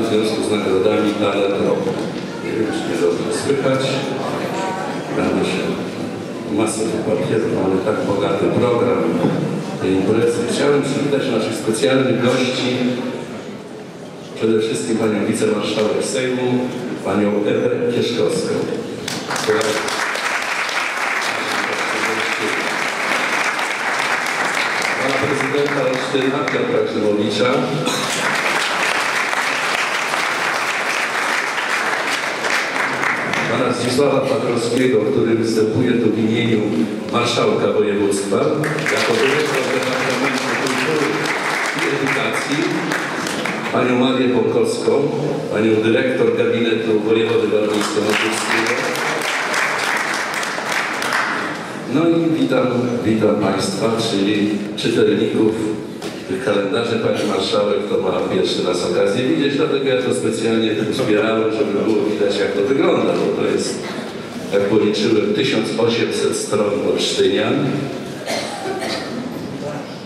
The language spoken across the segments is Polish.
w związku z nagrodami Talent Roku. Nie wiem, czy mnie dobrze słychać. Będę się masę papierów, mamy tak bogaty program tej imprezy. Chciałem przywitać naszych specjalnych gości. Przede wszystkim panią wicemarszałek Sejmu, panią Ewę Kieszkowską. Pana prezydenta Olsztyna Piotra Krzymowicza. Pana Zdzisława Patrowskiego, który występuje tu w imieniu marszałka województwa jako dyrektor Departamentu Kultury i Edukacji, panią Marię Bąkowską, panią dyrektor gabinetu wojewody warmińsko-mazurskiego. No i witam, witam Państwa, czyli czytelników tych kalendarzy. Pani Marszałek to ma pierwszy raz okazję widzieć, dlatego ja to specjalnie zbierałem, żeby było widać jak to wygląda, bo to jest, jak policzyłem, 1800 stron Olsztynian,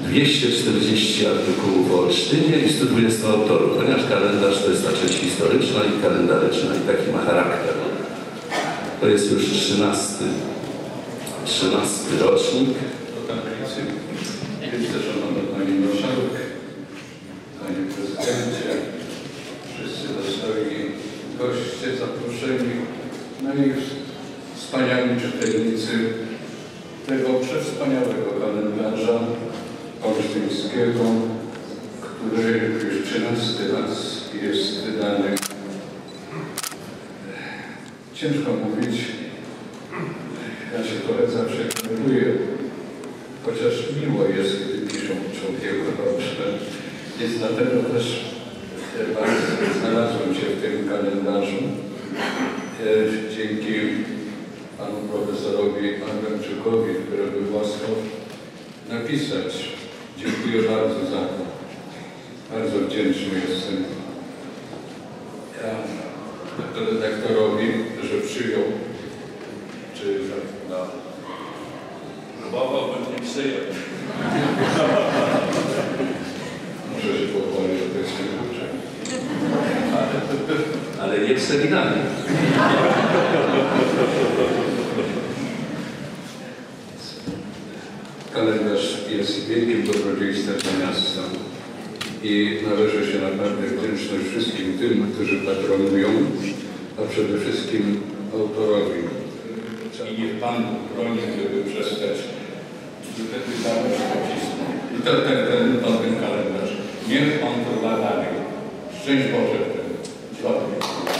240 artykułów o Olsztynie i 120 autorów, ponieważ kalendarz to jest ta część historyczna i kalendaryczna i taki ma charakter. To jest już 13, 13 rocznik. Wielce Szanowna Pani Marszałek, Panie Prezydencie, wszyscy dostojni goście zaproszeni, no i wspaniali czytelnicy tego przewspaniałego kalendarza olsztyńskiego, który już 13 raz jest wydany. Ciężko mówić, ja się trochę zawsze krępuję, chociaż miło jest, gdy piszą człowieku roczne. Więc dlatego też e, bardzo znalazłem się w tym kalendarzu. E, Dzięki panu profesorowi Adamczykowi, który napisać. Dziękuję bardzo za to. Bardzo wdzięczny jestem ja, redaktorowi, że przyjął, czy na Próbowałbym nie przyjąć. Może się pochwalić, że to jest nieduże. ale nie w seminarium. Kalendarz jest wielkim dobrodziejstwem dla miasta i należy się naprawdę wdzięczność wszystkim tym, którzy patronują, a przede wszystkim autorowi. I niech Pan broni, żeby przestać wydawać pocisku. I ten, ten, ten, ten, kalendarz. Niech On dalej. Szczęść Boże w tym. Dziękuję.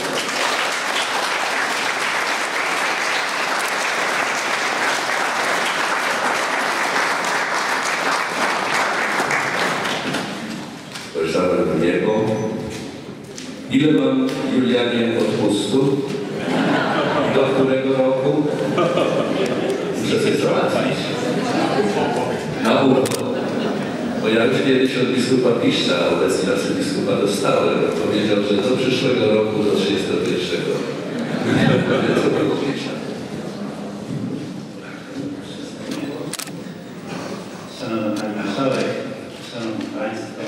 Spojrzałem w niebo. Ile mam, Julianie, odpustu? Do którego roku? Muszę coś załatwić. Na urlop. Bo ja już kiedyś od biskupa Piszcza, a obecnie arcybiskupa dostałem. Powiedział, że do przyszłego roku, do 31. Co było pisze? Szanowna Pani Marszałek, Szanowni Państwo,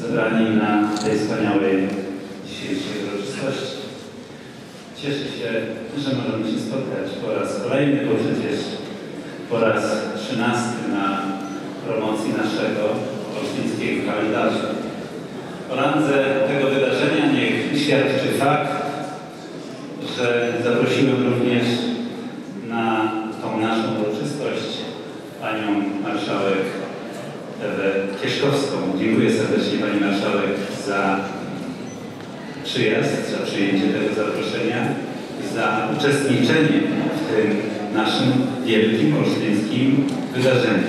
zebrani na tej wspaniałej dzisiejszej uroczystości. Cieszę się, że możemy się spotkać po raz kolejny, bo przecież po raz trzynasty na promocji naszego olsztyńskiego kalendarza. O randze tego wydarzenia niech świadczy fakt, że zaprosiłem również na tą naszą uroczystość panią marszałek Ewę Kieszkowską. Dziękuję serdecznie pani marszałek za przyjazd, za przyjęcie tego zaproszenia za uczestniczenie w tym naszym wielkim olsztyńskim wydarzeniu.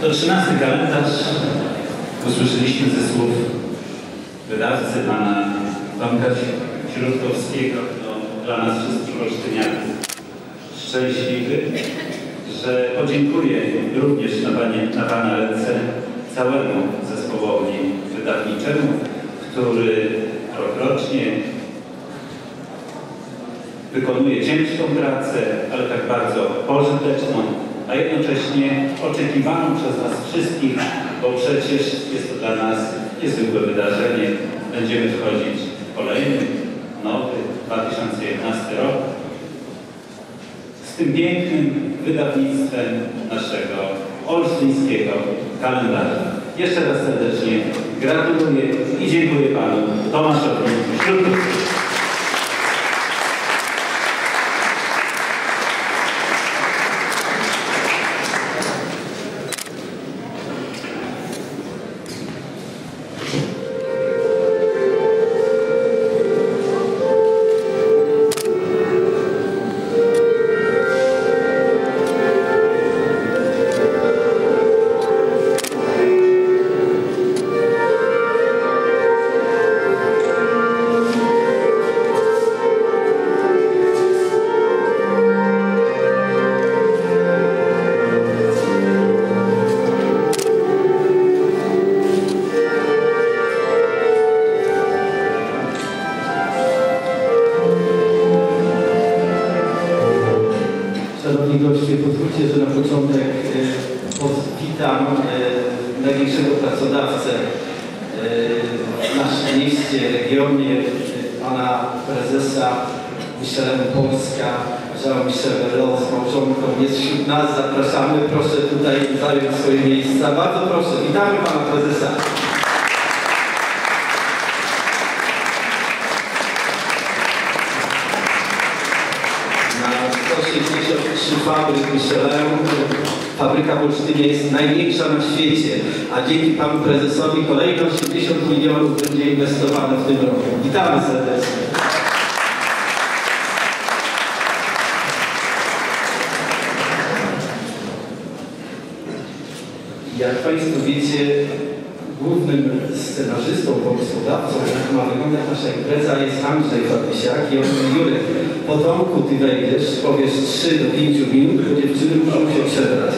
To trzynasty kalendarz usłyszeliśmy ze słów wydawcy pana Tomka Śródkowskiego, no, dla nas wszystkich olsztyniaków szczęśliwy, że podziękuję również na, panie, na Pana ręce całemu zespołowi wydawniczemu, który rokrocznie. Wykonuje ciężką pracę, ale tak bardzo pożyteczną, a jednocześnie oczekiwaną przez nas wszystkich, bo przecież jest to dla nas niezwykłe wydarzenie. Będziemy wchodzić w kolejny, nowy 2011 rok z tym pięknym wydawnictwem naszego olsztyńskiego kalendarza. Jeszcze raz serdecznie gratuluję i dziękuję Panu Tomaszowi. Mieście, regionie, pana prezesa Michelem Polska, Jean-Michel Velo z małżonką jest wśród nas. Zapraszamy, proszę tutaj zająć swoje miejsca. Bardzo proszę, witamy pana prezesa. Na 163 fabryk Michelin. Fabryka w Olsztynie jest największa na świecie, a dzięki panu prezesowi kolejne 80 milionów będzie inwestowane w tym roku. Witamy serdecznie. Jak Państwo wiecie, głównym scenarzystą, pomysłodawcą, jak ma wyglądać nasza impreza jest Andrzej Fatysiak i on Jurek, po domku ty wejdziesz, powiesz 3 do 5 minut, bo dziewczyny muszą się przebrać.